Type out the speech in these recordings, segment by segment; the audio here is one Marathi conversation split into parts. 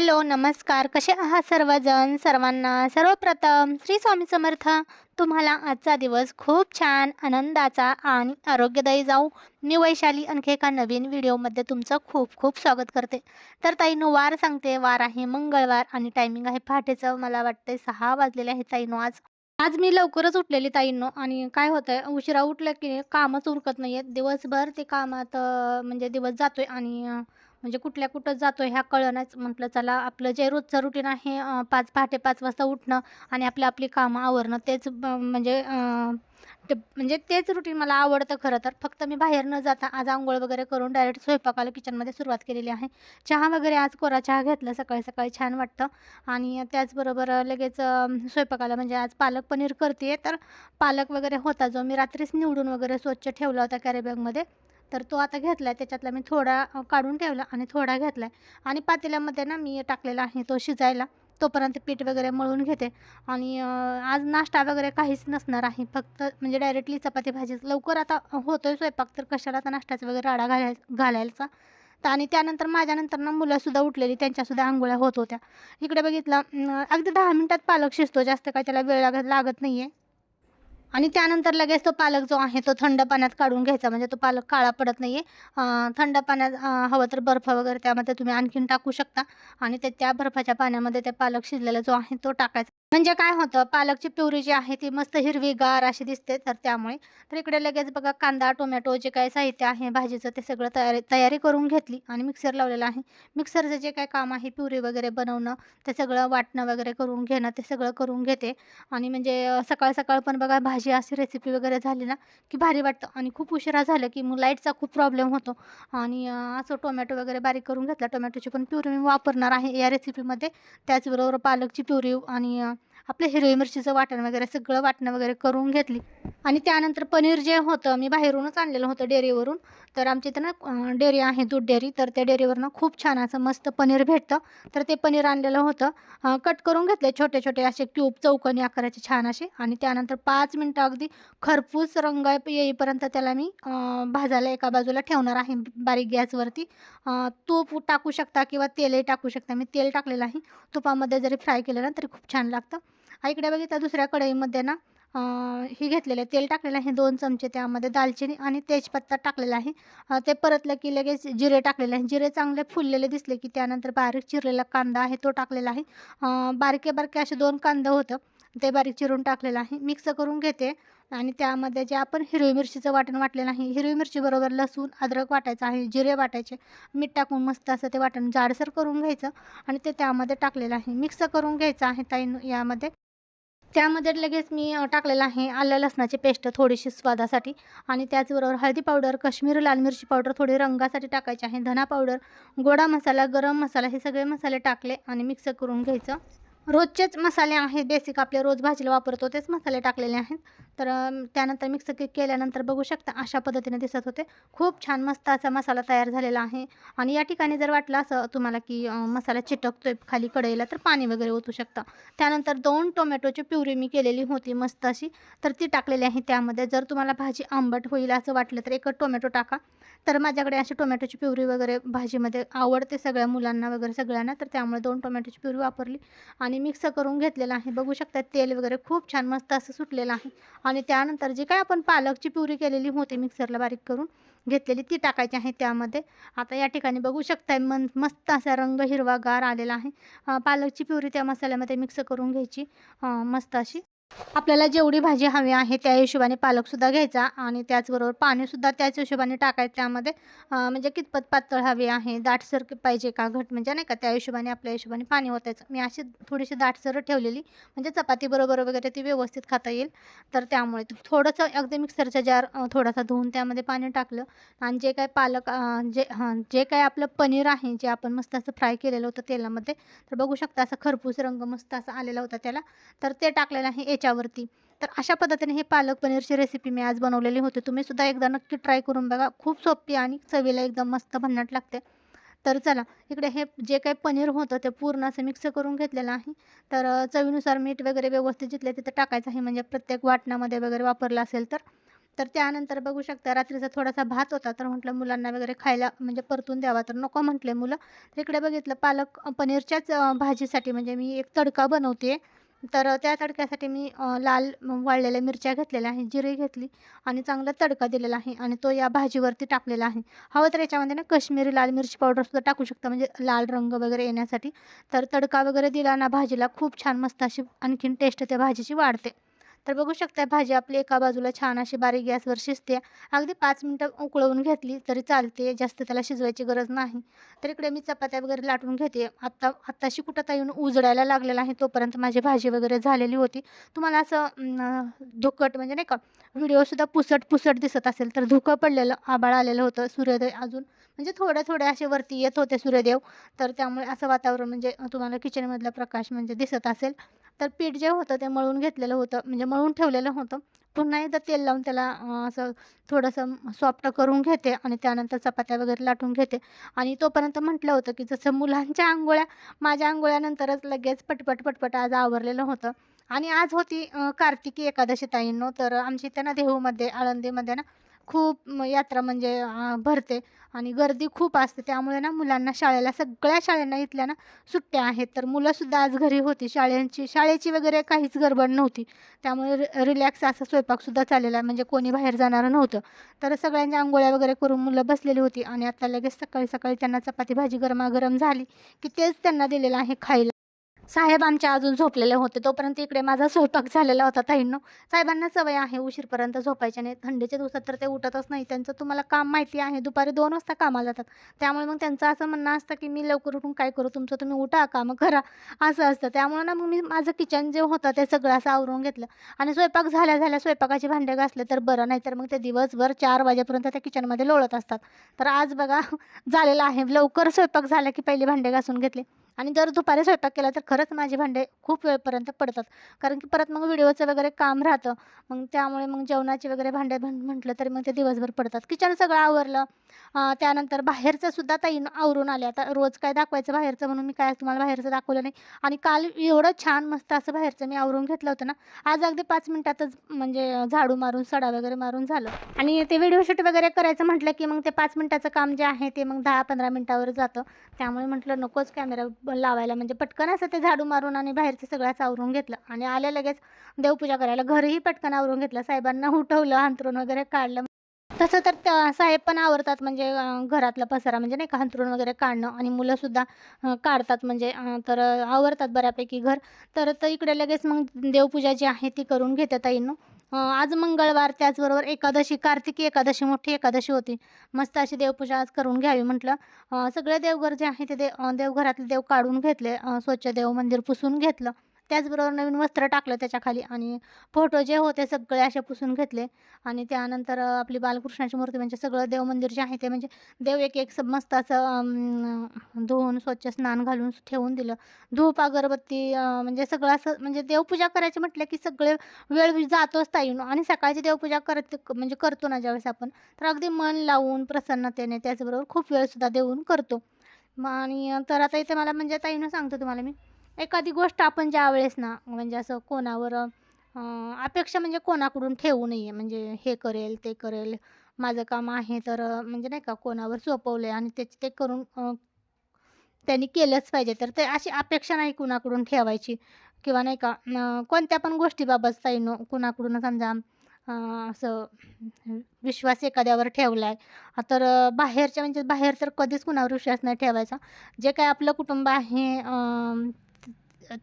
हॅलो नमस्कार. कसे आहात सर्वजण? सर्वांना सर्वप्रथम श्री स्वामी समर्थ. तुम्हाला आजचा दिवस खूप छान आनंदाचा आणि आरोग्यदायी जाऊ. मी वैशाली आणखी एका नवीन व्हिडिओमध्ये तुमचं खूप खूप स्वागत करते. तर ताईनो वार सांगते. वार आहे मंगळवार आणि टायमिंग आहे पहाटेचं. मला वाटते सहा वाजलेले आहे ताईनो आज. आज मी लवकरच उठलेली ताईंनो आणि काय होतंय? उशिरा उठलं की कामच उरकत नाही आहेत दिवसभर ते कामात म्हणजे दिवस जातोय आणि म्हणजे कुठल्या कुठं जातो ह्या कळणच म्हटलं चला आपलं जे रोजचं रुटीन आहे पाच पहाटे पाच वाजता उठणं आणि आपली आपली कामं आवरणं तेच म्हणजे ते म्हणजे तेच रुटीन मला आवडतं खरं तर. फक्त मी बाहेर न जाता आज आंघोळ वगैरे करून डायरेक्ट स्वयंपाकाला किचनमध्ये सुरुवात केलेली आहे. चहा वगैरे आज कोरा चहा घेतला सकाळी सकाळी छान वाटतं. आणि त्याचबरोबर लगेच स्वयंपाकाला म्हणजे आज पालक पनीर करते तर पालक वगैरे होता जो मी रात्रीच निवडून वगैरे स्वच्छ ठेवला होता कॅरीबॅगमध्ये तर तो आता घेतला आहे त्याच्यातला मी थोडा काढून ठेवला आणि थोडा घेतला आहे आणि पातेल्यामध्ये ना मी टाकलेला आहे तो शिजायला. तोपर्यंत पीठ वगैरे मळून घेते. आणि आज नाश्ता वगैरे काहीच नसणार आहे. फक्त म्हणजे डायरेक्टली चपाती भाजीच लवकर आता होतो आहे स्वयंपाक तर कशाला आता नाश्त्याचा वगैरे राडा घालाय घालायचा? तर आणि त्यानंतर माझ्यानंतर ना मुलंसुद्धा उठलेली. त्यांच्यासुद्धा आंघोळ्या होत होत्या. इकडे बघितलं अगदी दहा मिनटात पालक शिजतो. जास्त काय त्याला वेळ लागत लागत नाही आहे आणि त्यानंतर लगेच तो पालक जो आहे तो थंड पाण्यात काढून घ्यायचा. म्हणजे तो पालक काळा पडत नाही आहे थंड पाण्यात हवं तर बर्फ वगैरे त्यामध्ये तुम्ही आणखीन टाकू शकता. आणि ते त्या बर्फाच्या पाण्यामध्ये ते पालक शिजलेला जो आहे तो टाकायचा. म्हणजे काय होतं पालकची प्युरी जी आहे ती मस्त हिरवीगार अशी दिसते तर त्यामुळे. तर इकडे लगेच बघा कांदा टोमॅटो जे काही साहित्य आहे भाजीचं ते सगळं तयारी तयारी करून घेतली आणि मिक्सर लावलेलं आहे. मिक्सरचं जे काय काम आहे प्युरी वगैरे बनवणं ते सगळं वाटणं वगैरे करून घेणं ते सगळं करून घेते. आणि म्हणजे सकाळ सकाळ पण बघा भाजी अशी रेसिपी वगैरे झाली ना की भारी वाटतं. आणि खूप उशिरा झालं की मग लाईटचा खूप प्रॉब्लेम होतो. आणि असं टोमॅटो वगैरे बारीक करून घेतला. टोमॅटोची पण प्युरी मी वापरणार आहे या रेसिपीमध्ये त्याचबरोबर पालकची प्युरी आणि आपलं हिरवी मिरचीचं वाटण वगैरे सगळं वाटणं वगैरे करून घेतली. आणि त्यानंतर पनीर जे होतं मी बाहेरूनच आणलेलं होतं डेअरीवरून. तर आमच्या इथं ना डेअरी आहे दूध डेअरी. तर त्या डेअरीवरनं खूप छान असं मस्त पनीर भेटतं. तर ते पनीर आणलेलं होतं. कट करून घेतले छोटे छोटे असे क्यूब चौकनी आकाराचे छान असे. आणि त्यानंतर पाच मिनटं अगदी खरपूस रंग येईपर्यंत त्याला मी भाजायला एका बाजूला ठेवणार आहे बारीक गॅसवरती. तूप टाकू शकता किंवा तेलही टाकू शकता. मी तेल टाकलेलं आहे. तुपामध्ये जरी फ्राय केलं ना तरी खूप छान लागतं. हा इकडे बघितलं दुसऱ्या कढईमध्ये ना ही हे घेतलेलं आहे. तेल टाकलेलं आहे दोन चमचे त्यामध्ये दालचिनी आणि तेजपत्ता टाकलेला आहे. ते परतलं की लगेच जिरे टाकलेले आहे. जिरे चांगले फुललेले दिसले की त्यानंतर बारीक चिरलेला कांदा आहे तो टाकलेला आहे. बारके बारके असे दोन कांदा होतं ते बारीक चिरून टाकलेलं आहे. मिक्स करून घेते आणि त्यामध्ये जे आपण हिरवी मिरचीचं वाटण वाटलेलं आहे हिरवी मिरचीबरोबर लसूण अद्रक वाटायचं आहे जिरे वाटायचे मीठ टाकून मस्त असं ते वाटण जाडसर करून घ्यायचं आणि ते त्यामध्ये टाकलेलं आहे. मिक्स करून घ्यायचं आहे ताई यामध्ये. त्यामध्ये लगेच मी टाकलेलं आहे आलं लसणाची पेस्ट थोडीशी स्वादासाठी आणि त्याचबरोबर हळदी पावडर कश्मीरी लाल मिरची पावडर थोडी रंगासाठी टाकायची आहे धना पावडर गोडा मसाला गरम मसाला हे सगळे मसाले टाकले आणि मिक्स करून घ्यायचं. रोजचेच मसाले आहेत बेसिक आपले रोज भाजीला वापरतो तेच मसाले टाकलेले आहेत. तर त्यानंतर मिक्स केल्यानंतर बघू शकता अशा पद्धतीने दिसत होते. खूप छान मस्त असा मसाला तयार झालेला आहे. आणि या ठिकाणी जर वाटलं असं तुम्हाला की मसाला चिटकतोय खाली कढईला तर पाणी वगैरे ओतू शकता. त्यानंतर दोन टोमॅटोची प्युरी मी केलेली होती मस्त अशी. तर ती टाकलेली आहे. त्यामध्ये जर तुम्हाला भाजी आंबट होईल असं वाटलं तर एक टोमॅटो टाका. तर माझ्याकडे अशी टोमॅटोची प्युरी वगैरे भाजीमध्ये आवडते सगळ्या मुलांना वगैरे सगळ्यांना. तर त्यामुळे दोन टोमॅटोची प्युरी वापरली. आणि मिक्स करून घेतलेलं आहे. बघू शकता तेल वगैरे खूप छान मस्त असं सुटलेलं आहे. आणि त्यानंतर जी काय आपण पालकची प्युरी केलेली होती मिक्सरला बारीक करून घेतलेली ती टाकायची आहे त्यामध्ये. आता या ठिकाणी बघू शकताय मन मस्त असा रंग हिरवागार आलेला आहे. पालकची प्युरी त्या मसाल्यामध्ये मिक्स करून घ्यायची. मस्त अशी आपल्याला जेवढी भाजी हवी आहे त्या हिशोबाने पालकसुद्धा घ्यायचा आणि त्याचबरोबर पाणीसुद्धा त्याच हिशोबाने टाकायचं. त्यामध्ये म्हणजे कितपत पातळ हवी आहे दाटसर पाहिजे का घट म्हणजे नाही का त्या हिशोबाने आपल्या हिशोबाने पाणी ओतायचं. मी अशी थोडीशी दाटसर ठेवलेली म्हणजे चपातीबरोबर वगैरे ती व्यवस्थित खाता येईल. तर त्यामुळे थोडंसं अगदी मिक्सरचा जार थोडासा धुवून त्यामध्ये पाणी टाकलं आणि जे काय पालक जे हां जे काय आपलं पनीर आहे जे आपण मस्त असं फ्राय केलेलं होतं तेलामध्ये तर बघू शकता असा खरपूस रंग मस्त असा आलेला होता त्याला. तर ते टाकलेलं आहे त्याच्यावरती. तर अशा पद्धतीने हे पालक पनीरची रेसिपी मी आज बनवलेली होती. तुम्हीसुद्धा एकदा नक्की ट्राय करून बघा. खूप सोपी आणि चवीला एकदम मस्त भन्नाट लागते. तर चला इकडे हे जे काही पनीर होतं ते पूर्ण असं मिक्स करून घेतलेलं आहे. तर चवीनुसार मीठ वगैरे व्यवस्थित जिथले तिथं टाकायचं आहे. म्हणजे प्रत्येक वाटणामध्ये वगैरे वापरलं असेल तर. तर त्यानंतर बघू शकता रात्रीचा थोडासा भात होता तर म्हटलं मुलांना वगैरे खायला म्हणजे परतून द्यावा तर नको म्हटले मुलं. तर इकडे बघितलं पालक पनीरच्याच भाजीसाठी म्हणजे मी एक तडका बनवते तर त्या तडक्यासाठी मी लाल वाळलेल्या मिरच्या घेतलेल्या आहे जिरे घेतली आणि चांगला तडका दिलेला आहे आणि तो या भाजीवरती टाकलेला आहे. हवं तर याच्यामध्ये ना कश्मीरी लाल मिरची पावडरसुद्धा टाकू शकता म्हणजे लाल रंग वगैरे येण्यासाठी. तर तडका वगैरे दिला ना भाजीला खूप छान मस्त अशी आणखीन टेस्ट त्या भाजीची वाढते. तर बघू शकता भाजी आपली एका बाजूला छान अशी बारीक गॅसवर शिजते. अगदी पाच मिनटं उकळवून घेतली तरी चालते जास्त त्याला शिजवायची गरज नाही. तर इकडे मी चपात्या वगैरे लाटून घेते. आत्ता आत्ताशी कुठं आता येऊन उजडायला लागलेला आहे तोपर्यंत माझी भाजी वगैरे झालेली होती. तुम्हाला असं धुकट म्हणजे नाही का व्हिडिओसुद्धा पुसट पुसट दिसत असेल तर धुकं पडलेलं आबाळ आलेलं होतं सूर्योदय अजून. म्हणजे थोडे थोडे असे वरती येत होते सूर्यदेव. तर त्यामुळे असं वातावरण म्हणजे तुम्हाला किचनमधला प्रकाश म्हणजे दिसत असेल. तर पीठ जे होतं ते मळून घेतलेलं होतं म्हणजे मळून ठेवलेलं होतं. पुन्हा एकदा तेल लावून त्याला असं थोडंसं सॉफ्ट करून घेते आणि त्यानंतर चपात्या वगैरे लाटून घेते. आणि तोपर्यंत म्हटलं होतं की जसं मुलांच्या आंघोळ्या माझ्या आंघोळ्यानंतरच लगेच पटपट पटपट आज आवरलेलं होतं. आणि आज होती कार्तिकी एकादशी ताईंनो तर आमची इथे ना देहूमध्ये आळंदीमध्ये ना खूप यात्रा म्हणजे भरते आणि गर्दी खूप असते. त्यामुळे ना मुलांना शाळेला सगळ्या शाळांना इथल्या ना सुट्ट्या आहेत. तर मुलंसुद्धा आज घरी होती. शाळेंची शाळेची वगैरे काहीच गडबड नव्हती. त्यामुळे रि रिलॅक्स असा स्वयंपाकसुद्धा चाललेला म्हणजे कोणी बाहेर जाणारं नव्हतं. तर सगळ्यांच्या आंघोळ्या वगैरे करून मुलं बसलेली होती आणि आता लगेच सकाळी सकाळी त्यांना चपाती भाजी गरमागरम झाली की तेच त्यांना दिलेलं आहे खायला. साहेब आमच्या अजून झोपलेले होते तोपर्यंत इकडे माझा स्वयंपाक झालेला होता ताईंनो. साहेबांना सवय आहे उशीरपर्यंत झोपायच्या नाही थंडीच्या दिवसात तर ते उठतच नाही. त्यांचं तुम्हाला काम माहिती आहे दुपारी दोन वाजता कामाला जातात. त्यामुळे मग त्यांचं असं म्हणणं असतं की मी लवकर उठून काय करू तुमचं तुम्ही उठा कामं करा असं असतं. त्यामुळे ना मग मी माझं किचन जे होतं ते सगळं असं आवरून घेतलं. आणि स्वयंपाक झाल्या झाल्या स्वयंपाकाचे भांडे घासले तर बरं नाही तर मग ते दिवसभर चार वाजेपर्यंत त्या किचनमध्ये लोळत असतात. तर आज बघा झालेलं आहे. लवकर स्वयंपाक झाला की पहिले भांडे घासून घेतले. आणि जर दुपारी स्वयंपाक केला तर खरंच माझे भांडे खूप वेळपर्यंत पडतात. कारण की परत मग व्हिडिओचं वगैरे काम राहतं. मग त्यामुळे मग जेवणाचे वगैरे भांडे म्हटलं तरी मग ते दिवसभर पडतात. किचन सगळं आवरलं. त्यानंतर बाहेरचं सुद्धा ताई आवरून आले. आता रोज काय दाखवायचं बाहेरचं म्हणून मी काय तुम्हाला बाहेरचं दाखवलं नाही. आणि काल एवढं छान मस्त असं बाहेरचं मी आवरून घेतलं होतं ना. आज अगदी पाच मिनिटातच म्हणजे झाडू मारून सडा वगैरे मारून झालं. आणि ते व्हिडिओ शूट वगैरे करायचं म्हटलं की मग ते पाच मिनिटाचं काम जे आहे ते मग दहा पंधरा मिनिटावर जातं. त्यामुळे म्हटलं नकोच कॅमेरा लावायला. म्हणजे पटकन असं ते झाडू मारून आणि बाहेरचं सगळ्याच आवरून घेतलं. आणि आल्या लगेच देवपूजा करायला घरही पटकन आवरून घेतलं. साहेबांना उठवलं अंतरून वगैरे काढलं. तसं तर त्या साहेब पण आवरतात म्हणजे घरातला पसारा म्हणजे नाही का अंथरूण वगैरे काढणं. आणि मुलंसुद्धा काढतात म्हणजे तर आवडतात आवरतात बऱ्यापैकी घर. तर तर इकडे लगेच मग देवपूजा जी आहे ती करून घेतात ताईनं. आज मंगळवार त्याचबरोबर एकादशी कार्तिकी एकादशी मोठी एकादशी होती. मस्त अशी देवपूजा आज करून घ्यावी म्हटलं. सगळे देवघर जे आहे ते दे देवघरातले देव काढून घेतले. स्वच्छ देव मंदिर पुसून घेतलं. त्याचबरोबर नवीन वस्त्र टाकलं त्याच्याखाली आणि फोटो जे होते सगळे असे पुसून घेतले. आणि त्यानंतर आपली बालकृष्णाची मूर्ती म्हणजे सगळं देवमंदिर जे आहे ते म्हणजे देव एक एक सब मस्त असं धुवून स्वच्छ स्नान घालून ठेवून दिलं. धूप अगरबत्ती म्हणजे सगळं असं म्हणजे देवपूजा करायची म्हटलं की सगळे वेळ जातोच ताईनो आणि सकाळची देवपूजा करत म्हणजे करतो ना ज्यावेळेस आपण तर अगदी मन लावून प्रसन्नतेने त्याचबरोबर खूप वेळसुद्धा देऊन करतो. मग आणि तर आता इथे मला म्हणजे ताईनं सांगतो तुम्हाला मी. एखादी गोष्ट आपण ज्या वेळेस ना म्हणजे असं कोणावर अपेक्षा म्हणजे कोणाकडून ठेवू नये. म्हणजे हे करेल ते करेल माझं काम आहे तर म्हणजे नाही का कोणावर सोपवलं आहे आणि त्याचे ते करून त्यांनी केलंच पाहिजे. तर ते अशी अपेक्षा नाही कुणाकडून ठेवायची. किंवा नाही का कोणत्या पण गोष्टीबाबत ताईनो कुणाकडून समजा असं विश्वास एखाद्यावर ठेवला आहे तर बाहेरच्या म्हणजे बाहेर तर कधीच कुणावर विश्वास नाही ठेवायचा. जे काय आपलं कुटुंब आहे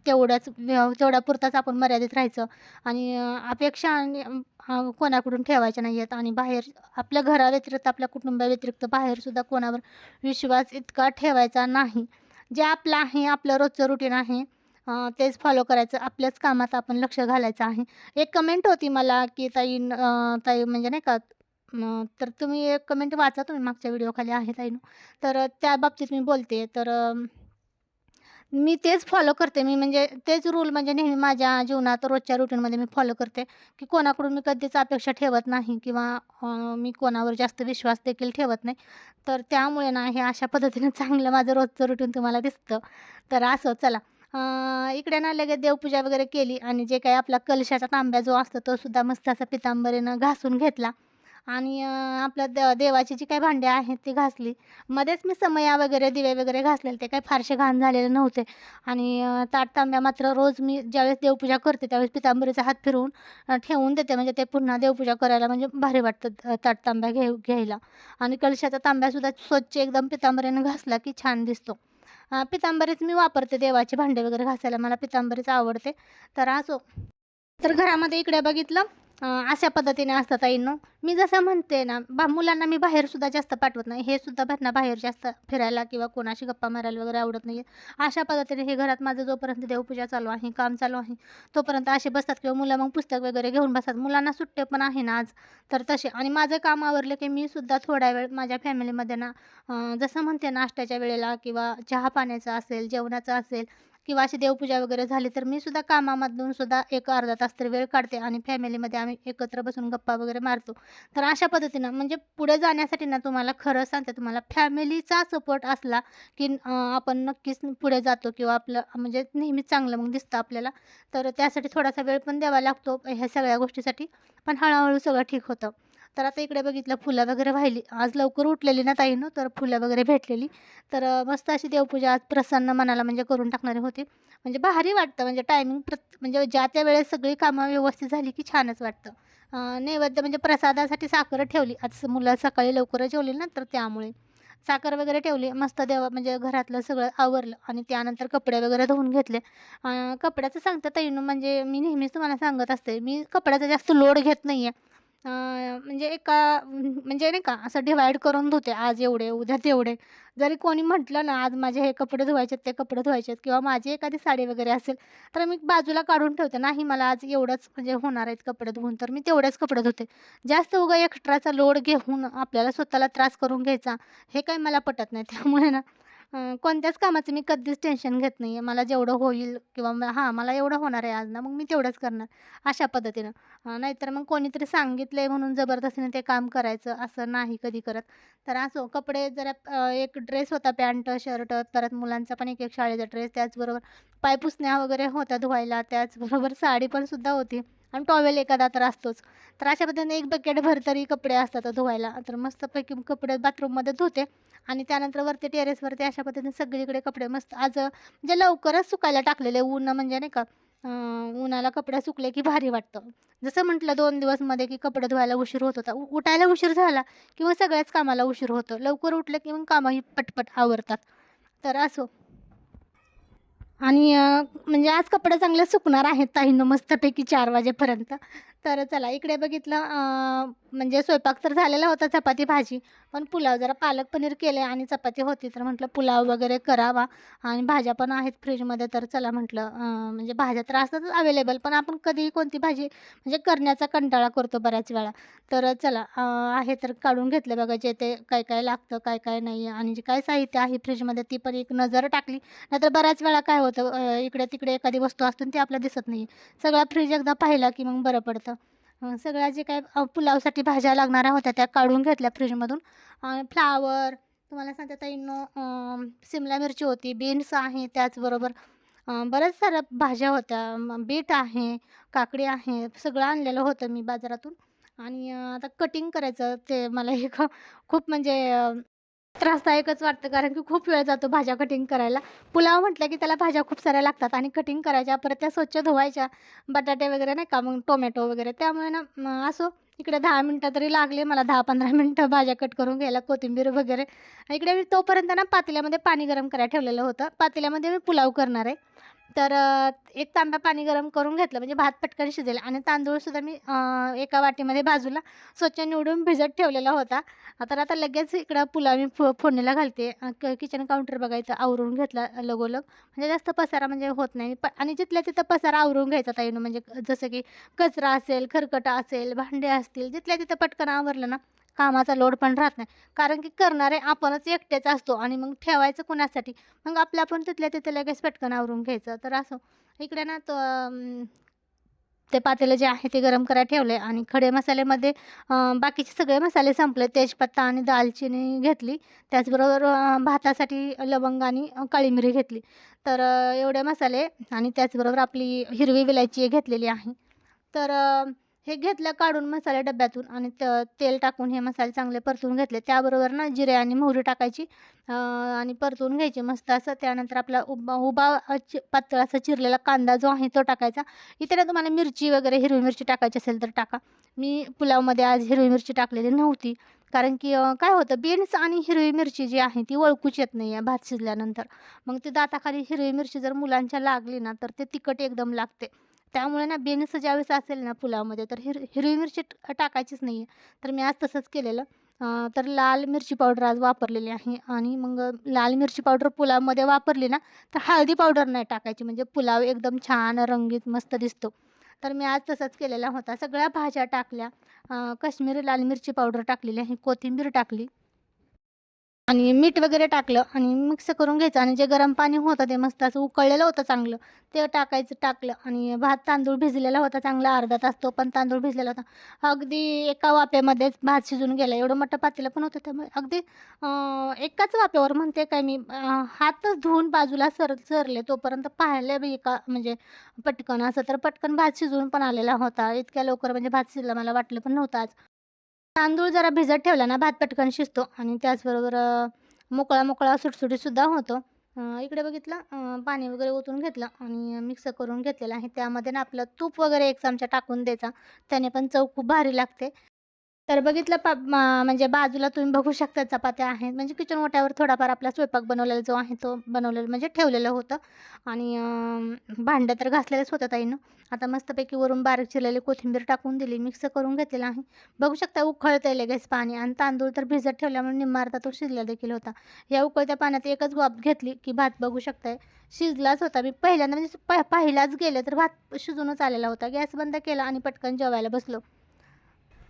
तेवढ्याच तेवढ्यापुरताच आपण मर्यादित राहायचं. आणि अपेक्षा आणि कोणाकडून ठेवायच्या नाही आहेत आणि बाहेर आपल्या घराव्यतिरिक्त आपल्या कुटुंबाव्यतिरिक्त बाहेरसुद्धा कोणावर विश्वास इतका ठेवायचा नाही. जे आपलं आहे आपलं रोजचं रुटीन आहे तेच फॉलो करायचं. आपल्याच कामात आपण लक्ष घालायचं आहे. एक कमेंट होती मला की ताई ताई म्हणजे नाही का तर तुम्ही एक कमेंट वाचा तुम्ही मागच्या व्हिडिओखाली आहे ताईनं तर त्या बाबतीत मी बोलते. तर मी तेच फॉलो करते. मी म्हणजे तेच रूल म्हणजे नेहमी माझ्या जीवनात रोजच्या रुटीनमध्ये मी फॉलो करते. की कोणाकडून मी कधीच अपेक्षा ठेवत नाही किंवा मी कोणावर जास्त विश्वास देखील ठेवत नाही. तर त्यामुळे ना हे अशा पद्धतीनं चांगलं माझं रोजचं रुटीन तुम्हाला दिसतं. तर असं चला. इकडे ना लगेच देवपूजा वगैरे केली आणि जे काही आपला कलशाचा तांब्या जो असतो तो सुद्धा मस्त असा पितांबरीनं घासून घेतला. आणि आपल्या आपलं द देवाची जी काही भांडी आहेत ती घासली. मध्येच मी समया वगैरे दिवे वगैरे घासलेले ते काही फारसे घाण झालेले नव्हते. आणि ताटतांब्या ताट तांब्या मात्र रोज मी ज्यावेळेस देवपूजा करते त्यावेळेस पितांबरीचा हात फिरवून ठेवून देते. म्हणजे ते पुन्हा देवपूजा करायला म्हणजे भारी वाटतं ताटतांब्या ताट तांब्या घे घ्यायला. आणि कलशाचा तांब्यासुद्धा स्वच्छ एकदम पितांबरीने घासला की छान दिसतो. पितांबरीच मी वापरते देवाचे भांडे वगैरे घासायला. मला पितांबरीच आवडते. तर असो. तर घरामध्ये इकडे बघितलं अशा पद्धतीने असतात आईनो. मी जसं म्हणते ना बा मुलांना मी बाहेरसुद्धा जास्त पाठवत नाही. हे सुद्धा त्यांना बाहेर जास्त फिरायला किंवा कोणाशी गप्पा मारायला वगैरे आवडत नाही अशा पद्धतीने हे घरात माझं जोपर्यंत देवपूजा चालू आहे काम चालू आहे तोपर्यंत असे बसतात किंवा मुलं मग पुस्तक वगैरे घेऊन बसतात. मुलांना सुट्टे पण आहे ना आज तर तसे. आणि माझं काम आवरलं की मी सुद्धा थोडा वेळ माझ्या फॅमिलीमध्ये ना जसं म्हणते नाश्त्याच्या वेळेला किंवा चहा पाण्याचं असेल जेवणाचं असेल किंवा अशी देवपूजा वगैरे झाली तर मी सुद्धा कामामधून सुद्धा एक अर्धा तास तरी वेळ काढते आणि फॅमिलीमध्ये आम्ही एकत्र बसून गप्पा वगैरे मारतो. तर अशा पद्धतीनं म्हणजे पुढे जाण्यासाठी ना तुम्हाला खरं सांगते तुम्हाला फॅमिलीचा सपोर्ट असला की आपण नक्कीच पुढे जातो किंवा आपलं म्हणजे नेहमीच चांगलं मग दिसतं आपल्याला. तर त्यासाठी थोडासा वेळ पण द्यावा लागतो ह्या सगळ्या गोष्टीसाठी. पण हळूहळू सगळं ठीक होतं. तर आता इकडे बघितलं फुलं वगैरे वाहिली. आज लवकर उठलेली ना ताईनं तर फुलं वगैरे भेटलेली. तर मस्त अशी देवपूजा आज प्रसन्न मनाला म्हणजे करून टाकणारी होती. म्हणजे भारी वाटतं म्हणजे टायमिंग प्रत म्हणजे ज्या त्या वेळेस सगळी कामं व्यवस्थित झाली की छानच वाटतं. नैवेद्य म्हणजे प्रसादासाठी साखर ठेवली. आज मुलं सकाळी लवकर जेवली ना तर त्यामुळे साखर वगैरे ठेवली. मस्त देवा म्हणजे घरातलं सगळं आवरलं आणि त्यानंतर कपडे वगैरे धुवून घेतले. कपड्याचं सांगता ताईनं म्हणजे मी नेहमीच तुम्हाला सांगत असते मी कपड्याचा जास्त लोड घेत नाही आहे म्हणजे एका म्हणजे नाही का असं डिवाईड करून धुते आज एवढे उद्या तेवढे. जरी कोणी म्हटलं ना आज माझे हे कपडे धुवायचे आहेत, ते कपडे धुवायचे आहेत किंवा माझी एखादी साडी वगैरे असेल तर मी बाजूला काढून ठेवते. नाही मला आज एवढंच म्हणजे होणार आहेत कपडे धुवून तर मी तेवढेच कपडे धुते. जास्त उगा एक्स्ट्राचा लोड घेऊन आपल्याला स्वतःला त्रास करून घ्यायचा हे काही मला पटत नाही. त्यामुळे ना अं, कोणत्याच कामाचं मी कधीच टेन्शन घेत नाही आहे मला जेवढं होईल किंवा म- हां मला एवढं होणार आहे आज ना मग मी तेवढंच करणार अशा पद्धतीनं. अं, नाहीतर मग कोणीतरी सांगितलं आहे म्हणून जबरदस्तीने ते काम करायचं असं नाही कधी करत. तर असो कपडे जरा अं, एक ड्रेस होता पॅन्ट शर्ट परत मुलांचा पण एक एक शाळेचा ड्रेस त्याचबरोबर पायपुसण्या वगैरे होत्या धुवायला त्याचबरोबर साडी पण सुद्धा होती. आणि टॉवेल एखादा तर असतोच. तर अशा पद्धतीने एक बकेट भर तरी कपडे असतात धुवायला. तर मस्तपैकी कपडे बाथरूममध्ये धुते. आणि त्यानंतर वरती टेरेसवरती अशा पद्धतीने सगळीकडे कपडे मस्त आज म्हणजे लवकरच सुकायला टाकलेले ऊन म्हणजे नाही का उन्हाला कपडे सुकले की भारी वाटतं. जसं म्हटलं दोन दिवसमध्ये की कपडे धुवायला उशीर होत होता. उ- उठायला उशीर झाला किंवा सगळ्याच कामाला उशीर होतो. लवकर उठलं की मग कामंही पटपट आवरतात. तर असो. आणि म्हणजे आज कपडे चांगले सुकणार आहेत ताईनं मस्तपैकी चार वाजेपर्यंत. तर चला इकडे बघितलं म्हणजे स्वयंपाक तर झालेला होता चपाती भाजी पण पुलाव जरा पालक पनीर केले आणि चपाती होती तर म्हटलं पुलाव वगैरे करावा आणि भाज्या पण आहेत फ्रीजमध्ये तर चला म्हटलं म्हणजे भाज्या तर असतातच अवेलेबल पण आपण कधीही कोणती भाजी म्हणजे करण्याचा कंटाळा करतो बऱ्याच वेळा. तर चला आहे तर काढून घेतलं बघा जे ते काय काय लागतं काय काय नाही आणि जे काय साहित्य आहे फ्रीजमध्ये ती पण एक नजर टाकली. नाहीतर बऱ्याच वेळा काय होतं इकडे तिकडे एखादी वस्तू असते ती आपल्याला दिसत नाही सगळा फ्रीज एकदा पाहिला की मग बरं पडतं. सगळ्या जे काय पुलावसाठी भाज्या लागणाऱ्या होत्या त्या काढून घेतल्या फ्रीजमधून. आणि फ्लावर तुम्हाला सांगता ताईंनो सिमला मिरची होती बीन्स आहे त्याचबरोबर बऱ्याच साऱ्या भाज्या होत्या बीट आहे काकडी आहे सगळं आणलेलं होतं मी बाजारातून. आणि आता कटिंग करायचं ते मला एक खूप म्हणजे त्रासदायकच वाटतं कारण की खूप वेळ जातो भाज्या कटिंग करायला. पुलाव म्हटलं की त्याला भाज्या खूप साऱ्या लागतात आणि कटिंग करायच्या परत त्या स्वच्छ धुवायच्या बटाटे वगैरे नाही का मग टोमॅटो वगैरे. त्यामुळे ना असो इकडे दहा मिनटं तरी लागले मला दहा पंधरा मिनटं भाज्या कट करून घ्यायला कोथिंबीर वगैरे. इकडे मी तोपर्यंत ना पातेल्यामध्ये पाणी गरम करायला ठेवलेलं होतं. पातेल्यामध्ये मी पुलाव करणार आहे. तर एक तांब्या पाणी गरम करून घेतलं म्हणजे भात पटकन शिजेल आणि तांदूळसुद्धा मी एका वाटीमध्ये बाजूला स्वच्छ निवडून भिजत ठेवलेला होता. तर आता लगेच इकडं पुलाव मी फो फोडणीला घालते. क किचन काउंटर बघायचं आवरून घेतला लगोलग. म्हणजे जास्त पसारा म्हणजे होत नाही. प आणि जिथल्या तिथं पसारा आवरून घ्यायचा ताईनं म्हणजे जसं की कचरा असेल खरकटा असेल भांडे असतील जिथल्या तिथं पटकन आवरलं ना कामाचा लोड पण राहत नाही. कारण की करणारे आपणच एकटेच असतो आणि मग ठेवायचं कुणासाठी? मग आपलं आपण तिथल्या तिथे लगेच पटकन आवरून घ्यायचं. तर असं इकडे ना तो ते पातेलं जे आहे ते गरम करायला ठेवले आणि खडे मसाल्यामध्ये बाकीचे सगळे मसाले संपले. तेजपत्ता आणि दालचिनी घेतली. त्याचबरोबर भातासाठी लवंग आणि काळी मिरी घेतली. तर एवढे मसाले आणि त्याचबरोबर आपली हिरवी विलायची घेतलेली आहे. तर हे घेतलं काढून मसाले डब्यातून आणि त तेल टाकून हे मसाले चांगले परतून घेतले. त्याबरोबर ना जिरे आणि मोहरी टाकायची आणि परतून घ्यायची मस्त असं. त्यानंतर आपला उबा उभा चि पातळ असा चिरलेला कांदा जो आहे तो टाकायचा. इथे ना तुम्हाला मिरची वगैरे हिरवी मिरची टाकायची असेल तर टाका. मी पुलावमध्ये आज हिरवी मिरची टाकलेली नव्हती. कारण की काय होतं बीन्स आणि हिरवी मिरची जी आहे ती ओळखूच येत नाही आहे भात शिजल्यानंतर. मग ती दाताखाली हिरवी मिरची जर मुलांच्या लागली ना तर ते तिखट एकदम लागते. त्यामुळे ना बेनस ज्यावेळेस असेल ना पुलावमध्ये तर हिर हिरवी मिरची ट- टाकायचीच नाही आहे तर मी आज तसंच केलेलं. तर लाल मिरची पावडर आज वापरलेली आहे आणि मग लाल मिरची पावडर पुलावमध्ये वापरली ना तर हळदी पावडर नाही टाकायची. म्हणजे पुलाव एकदम छान रंगीत मस्त दिसतो. तर मी आज तसंच केलेला होता. सगळ्या भाज्या टाकल्या. काश्मीरी लाल मिरची पावडर टाकलेली आहे. कोथिंबीर टाकली. आणि मीठ वगैरे टाकलं आणि मिक्स करून घ्यायचं. आणि जे गरम पाणी होतं ते मस्त असं उकळलेलं होतं चांगलं. ते टाकायचं टाकलं आणि भात तांदूळ भिजलेला होता चांगला अर्धा तास. तो पण तांदूळ भिजलेला होता. अगदी एका वाप्यामध्येच भात शिजून गेला. एवढं मोठं पातेलं पण होतं. त्यामुळे अगदी एकाच वाप्यावर म्हणते काय मी हातच धुवून बाजूला सर सरले तोपर्यंत पाहिले बी एका म्हणजे पटकन. असं तर पटकन भात शिजून पण आलेला होता. इतक्या लवकर म्हणजे भात शिजला मला वाटलं पण नव्हतं आज. तांदूळ जरा भिजत ठेवला ना भात पटकन शिजतो. आणि त्याचबरोबर मोकळा मोकळा सुटसुटीतसुद्धा होतो. इकडे बघितलं पाणी वगैरे ओतून घेतलं आणि मिक्स करून घेतलेलं आहे. त्यामध्ये ना आपलं तूप वगैरे एक चमचा टाकून द्यायचा. त्याने पण चव खूप भारी लागते. तर बघितलं पा म्हणजे बाजूला तुम्ही बघू शकता चपात्या आहेत. म्हणजे किचन ओट्यावर थोडाफार आपला स्वयंपाक बनवलेला जो आहे तो बनवलेला म्हणजे ठेवलेलं होतं. आणि भांडं तर घासलेलंच होतं ताईनं. आता मस्तपैकी वरून बारीक चिरलेली कोथिंबीर टाकून दिली मिक्स करून घेतलेलं आहे. बघू शकता उखळतं लगेच पाणी आणि तांदूळ तर भिजत ठेवल्यामुळे निम्मा अर्धा तो शिजला देखील होता. या उकळत्या पाण्यात एकच वाप घेतली की भात बघू शकताय शिजलाच होता. मी पहिल्यांदा म्हणजे प पहिलाच गेले तर भात शिजूनच आलेला होता. गॅस बंद केला आणि पटकन जेवायला बसलो.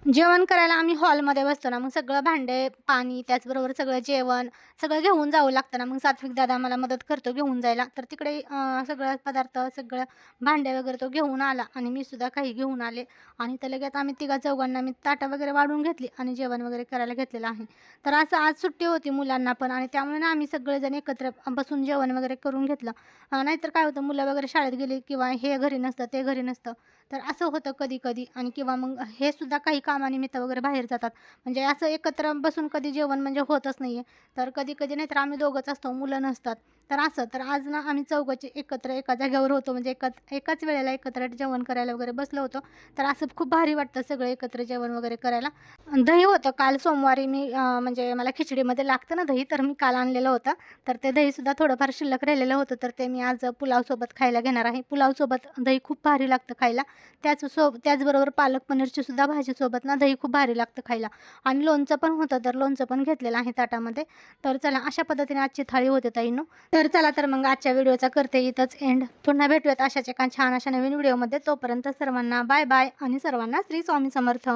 जेवण करायला आम्ही हॉलमध्ये बसतो ना मग सगळं भांडे पाणी त्याचबरोबर सगळं जेवण सगळं घेऊन जावं लागतं ना. मग सात्विक दादा मला मदत करतो घेऊन जायला. तर तिकडे सगळं पदार्थ सगळं भांडे वगैरे तो घेऊन आला आणि मी सुद्धा काही घेऊन आले. आणि त्या लगेच आम्ही तिघा चौघांना मी ताटं वगैरे वाढून घेतली आणि जेवण वगैरे करायला घेतलेलं आहे. तर असं आज सुट्टी होती मुलांना पण आणि त्यामुळे ना आम्ही सगळेजण एकत्र बसून जेवण वगैरे करून घेतलं. नाहीतर काय होतं मुलं वगैरे शाळेत गेली किंवा हे घरी नसतं ते घरी नसतं. तर असं होतं कधी कधी आणि किंवा मग हे सुद्धा काही कामानिमित्त वगैरे बाहेर जातात. म्हणजे असं एकत्र बसून कधी जेवण म्हणजे होतच नाही आहे तर कधी कधी नाही तर आम्ही दोघंच असतो मुलं नसतात. तर असं तर आज ना आम्ही चौघाचे एकत्र एका जागेवर होतो. म्हणजे एकाच एकाच वेळेला एकत्र जेवण करायला वगैरे बसलो होतो. तर असं खूप भारी वाटतं सगळं एकत्र जेवण वगैरे करायला. दही होतं. काल सोमवारी मी म्हणजे मला खिचडीमध्ये लागतं ना दही तर मी काल आणलेलं होतं. तर ते दहीसुद्धा थोडंफार शिल्लक राहिलेलं होतं. तर ते मी आज पुलावसोबत खायला घेणार आहे. पुलावसोबत दही खूप भारी लागतं खायला. त्याच सो त्याचबरोबर पालक पनीरची सुद्धा भाजीसोबत ना दही खूप भारी लागतं खायला. आणि लोणचं पण होतं तर लोणचं पण घेतलेलं आहे ताटामध्ये. तर चला अशा पद्धतीने आजची थाळी होते ताईनो. तर चला तर मग आजच्या व्हिडिओचा करते इथंच एंड पुन्हा भेटूयात अशाच एका छान अशा नवीन व्हिडिओमध्ये. तोपर्यंत सर्वांना बाय बाय आणि सर्वांना श्री स्वामी समर्थ.